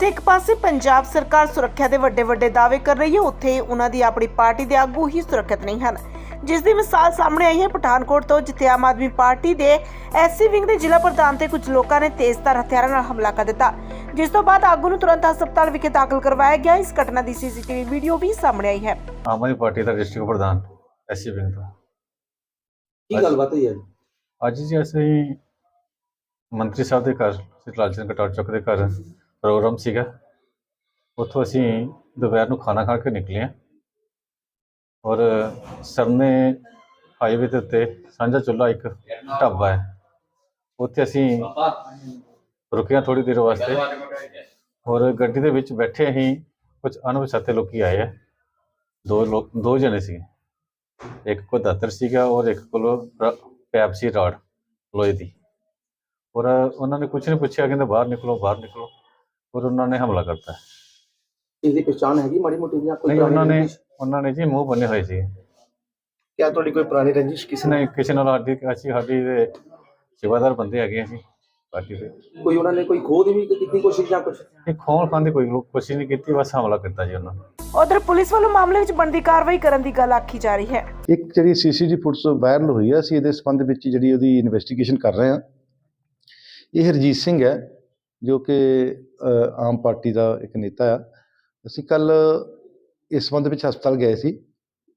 ਜਿੱਥੇ ਇੱਕ ਪਾਸੇ ਪੰਜਾਬ ਸਰਕਾਰ ਸੁਰੱਖਿਆ ਦੇ ਵੱਡੇ ਵੱਡੇ ਦਾਅਵੇ ਕਰ ਰਹੀ ਹੈ ਉੱਥੇ ਉਹਨਾਂ ਦੀ ਆਪਣੀ ਪਾਰਟੀ ਦੇ ਆਗੂ ਹੀ ਸੁਰੱਖਿਅਤ ਨਹੀਂ ਹਨ। ਜਿਸ ਦੀ ਮਿਸਾਲ ਸਾਹਮਣੇ ਆਈ ਹੈ ਪਠਾਨਕੋਟ ਤੋਂ ਜਿੱਥੇ ਆਮ ਆਦਮੀ ਪਾਰਟੀ ਦੇ ਐਸਸੀ ਵਿੰਗ ਦੇ ਜ਼ਿਲ੍ਹਾ ਪ੍ਰਧਾਨ ਤੇ ਕੁਝ ਲੋਕਾਂ ਨੇ ਤੇਜ਼ਧਾਰ ਹਥਿਆਰਾਂ ਨਾਲ ਹਮਲਾ ਕਰ ਦਿੱਤਾ। ਜਿਸ ਤੋਂ ਬਾਅਦ ਆਗੂ ਨੂੰ ਤੁਰੰਤ ਹਸਪਤਾਲ ਵਿਖੇ ਦਾਖਲ ਕਰਵਾਇਆ ਗਿਆ। ਇਸ ਘਟਨਾ ਦੀ ਸੀਸੀਟੀਵੀ ਵੀਡੀਓ ਵੀ ਸਾਹਮਣੇ ਆਈ ਹੈ। ਆਮ ਆਦਮੀ ਪਾਰਟੀ ਦਾ ਡਿਸਟ੍ਰਿਕਟ ਪ੍ਰਧਾਨ ਐਸਸੀ ਵਿੰਗ ਤੋਂ ਕੀ ਗੱਲਬਾਤ ਹੋਈ ਹੈ? ਅੱਜ ਜੀ ਅਸੀਂ ਮੰਤਰੀ ਸਾਹਿਬ ਦੇ ਘਰ ਸ੍ਰੀ ਲਾਲ ਚੰਦ ਕਟੌਰ ਚੌਕ ਦੇ ਘਰ ਪ੍ਰੋਗਰਾਮ ਸੀਗਾ। ਉੱਥੋਂ ਅਸੀਂ ਦੁਪਹਿਰ ਨੂੰ ਖਾਣਾ ਖਾ ਕੇ ਨਿਕਲੇ ਹਾਂ। ਔਰ ਸਾਹਮਣੇ ਹਾਈਵੇ ਦੇ ਉੱਤੇ ਸਾਂਝਾ ਚੁੱਲ੍ਹਾ ਇੱਕ ਢਾਬਾ ਹੈ। ਉੱਥੇ ਅਸੀਂ ਰੁਕਿਆ ਹਾਂ ਥੋੜੀ ਦੇਰ ਵਾਸਤੇ। ਔਰ ਗੱਡੀ ਦੇ ਵਿੱਚ ਬੈਠੇ ਹੀ ਕੁਝ ਅਣਪਛਾਤੇ ਲੋਕੀ ਆਏ ਆ। ਦੋ ਲੋਕ, ਦੋ ਜਣੇ ਸੀ ਇੱਕ ਕੋ ਦਾਤਰ ਸੀਗਾ ਔਰ ਇੱਕ ਕੋਲ ਰ- ਪੈਪ ਸੀ ਰਾਡ ਲੋਹੇ ਦੀ। ਔਰ ਉਹਨਾਂ ਨੇ ਕੁਝ ਨਹੀਂ ਪੁੱਛਿਆ, ਕਹਿੰਦੇ ਬਾਹਰ ਨਿਕਲੋ ਬਾਹਰ ਨਿਕਲੋ। ਔਰ ਉਹਨਾਂ ਨੇ ਹਮਲਾ ਕਰਤਾ। ਇਹਦੀ ਪਛਾਣ ਹੈਗੀ ਮਾੜੀ ਮੋਟੀ ਜਾਂ ਕੋਈ ਨਹੀਂ ਉਹਨਾਂ ਨੇ? ਉਹਨਾਂ ਨੇ ਜੀ ਮੂੰਹ ਬੰਨੇ ਹੋਏ ਸੀ। ਕਿਆ ਤੁਹਾਡੀ ਕੋਈ ਪੁਰਾਣੀ ਰੰਜਿਸ਼ ਕਿਸੇ ਨੇ ਕਿਸੇ ਨਾਲ ਸਾਡੀ ਅਸੀਂ ਸਾਡੀ ਦੇ ਸੇਵਾਦਾਰ ਬੰਦੇ ਹੈਗੇ ਅਸੀਂ ਪਾਰਟੀ ਦੇ। ਕੋਈ ਉਹਨਾਂ ਨੇ ਕੋਈ ਖੋਹ ਦੀ ਵੀ ਕੀਤੀ ਕੋਸ਼ਿਸ਼ ਜਾਂ ਕੁਝ ਇਹ ਖੋਲ ਖਾਨ ਦੀ ਕੋਈ ਕੋਸ਼ਿਸ਼ ਨਹੀਂ ਕੀਤੀ ਬਸ ਹਮਲਾ ਕੀਤਾ ਜੀ ਉਹਨਾਂ ਨੇ। ਉਧਰ ਪੁਲਿਸ ਵੱਲੋਂ ਮਾਮਲੇ ਵਿੱਚ ਬਣਦੀ ਕਾਰਵਾਈ ਕਰਨ ਦੀ ਗੱਲ ਆਖੀ ਜਾ ਰਹੀ ਹੈ। ਇੱਕ ਜਿਹੜੀ ਸੀਸੀਟੀਵੀ ਫੁਟਸ ਵਾਇਰਲ ਹੋਈ ਹੈ ਅਸੀਂ ਇਹਦੇ ਸੰਬੰਧ ਵਿੱਚ ਜਿਹੜੀ ਉਹਦੀ ਇਨਵੈਸਟੀਗੇਸ਼ਨ ਕਰ ਰਹੇ ਹਾਂ। ਇਹ ਹਰਜੀਤ ਸਿੰਘ ਹੈ। ਜੋ ਕਿ ਆਮ ਪਾਰਟੀ ਦਾ ਇੱਕ ਨੇਤਾ ਆ। ਅਸੀਂ ਕੱਲ ਇਸ ਸੰਬੰਧ ਵਿੱਚ ਹਸਪਤਾਲ ਗਏ ਸੀ।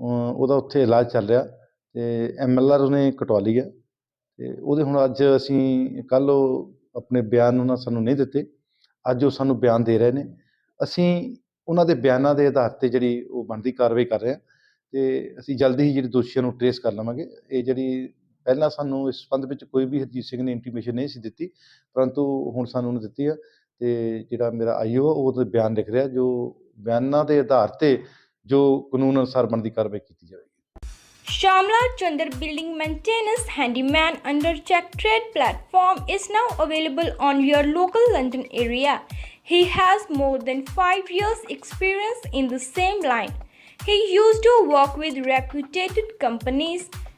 ਉਹਦਾ ਉੱਥੇ ਇਲਾਜ ਚੱਲ ਰਿਹਾ ਤੇ ਐਮਐਲਆਰ ਉਹਨੇ ਕਟਵਾ ਲਈ ਹੈ ਤੇ ਉਹਦੇ ਹੁਣ ਅੱਜ ਅਸੀਂ ਕੱਲ ਉਹ ਆਪਣੇ ਬਿਆਨ ਉਹਨਾਂ ਸਾਨੂੰ ਨਹੀਂ ਦਿੱਤੇ। ਅੱਜ ਉਹ ਸਾਨੂੰ ਬਿਆਨ ਦੇ ਰਹੇ ਨੇ। ਅਸੀਂ ਉਹਨਾਂ ਦੇ ਬਿਆਨਾਂ ਦੇ ਆਧਾਰ ਤੇ ਜਿਹੜੀ ਉਹ ਬਣਦੀ ਕਾਰਵਾਈ ਕਰ ਰਹੇ ਹਾਂ ਤੇ ਅਸੀਂ ਜਲਦੀ ਹੀ ਜਿਹੜੇ ਦੋਸ਼ੀਆਂ ਨੂੰ ਟਰੇਸ ਕਰ ਲਵਾਂਗੇ। ਇਹ ਜਿਹੜੀ ਪਹਿਲਾਂ ਸਾਨੂੰ ਇਸ ਸੰਬੰਧ ਵਿੱਚ ਕੋਈ ਵੀ ਹਰਜੀਤ ਸਿੰਘ ਨੇ ਇੰਟੀਮੇਸ਼ਨ ਨਹੀਂ ਸੀ ਦਿੱਤੀ ਪਰੰਤੂ ਹੁਣ ਸਾਨੂੰ ਉਹਨੇ ਦਿੱਤੀ ਆ ਤੇ ਜਿਹੜਾ ਮੇਰਾ ਆਈਓ ਉਹ ਉਹਦੇ ਬਿਆਨ ਲਿਖ ਰਿਹਾ ਜੋ ਬਿਆਨਾਂ ਦੇ ਆਧਾਰ ਤੇ ਜੋ ਕਾਨੂੰਨ ਅਨੁਸਾਰ ਬਣਦੀ ਕਾਰਵਾਈ ਕੀਤੀ ਜਾਵੇਗੀ Shamla Chandar Building Maintenance Handyman under Check Trade platform is now available on your local London area. He has more than 5 years experience in the same line. He used to work with reputed companies,